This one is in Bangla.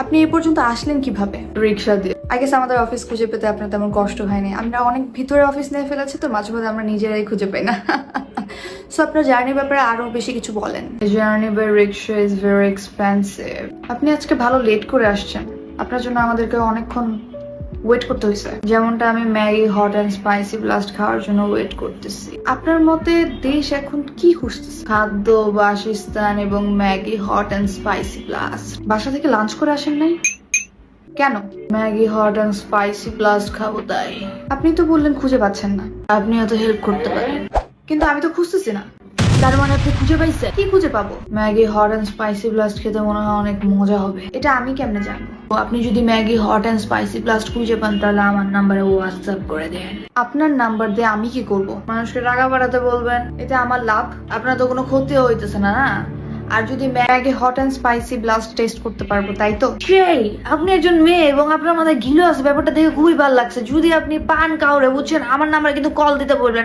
আপনি এ পর্যন্ত আসলেন কীভাবে? রিক্সা দিয়ে। আগে আমাদের অফিস খুঁজে পেতে আপনার তেমন কষ্ট হয়নি। আমরা অনেক ভিতরে অফিস নিয়ে ফেলেছি তো মাঝে মাঝে আমরা নিজেরাই খুঁজে পাই না। সো আপনার জার্নির ব্যাপারে আরও বেশি কিছু বলেন। Journey by rickshaw is very expensive আপনি আজকে ভালো লেট করে আসছেন। আপনার জন্য আমাদেরকে অনেকক্ষণ ওয়েট করতে হয়েছে যেমনটা আমি Maggi hot and spicy blast খাওয়ার জন্য ওয়েট করতেছি। আপনার মতে দেশ এখন কি খুঁজতেছে? খাদ্য, বাসস্থান এবং Maggi hot and spicy blast বাসা থেকে লাঞ্চ করে আসেন নাই? কেন? Maggi hot and spicy blast খাব তাই। আপনি তো বললেন খুঁজে পাচ্ছেন না। আপনি তো হেল্প করতে পারেন। কিন্তু আমি তো খুঁজতেছি না। তার মানে আপনি খুঁজে পাইছেন? কি খুঁজে পাবো? Maggi hot and spicy blast খেতে মনে হয় অনেক মজা হবে। এটা আমি কেমনে জানব? আপনি যদি Maggi hot and spicy blast খুঁজে পান, তাহলে আমার নাম্বারে হোয়াটসঅ্যাপ করে দেন। আপনার নাম্বার দিয়ে আমি কি করব? মানুষকে টাকা পাঠাতে বলবেন, এতে আমার লাভ? আপনার তো কোনো ক্ষতিও হইতেছে না না? আর যদি Maggi hot and spicy blast taste করতে পারব, তাই তো? সেই, আপনি একজন মেয়ে এবং আপনার মাথায় ঘিলো আছে, ব্যাপারটা দেখে খুবই ভালো লাগছে। যদি আপনি পান কাউরে, বুঝছেন? আমার নাম্বারে কিন্তু কল দিতে বলবেন।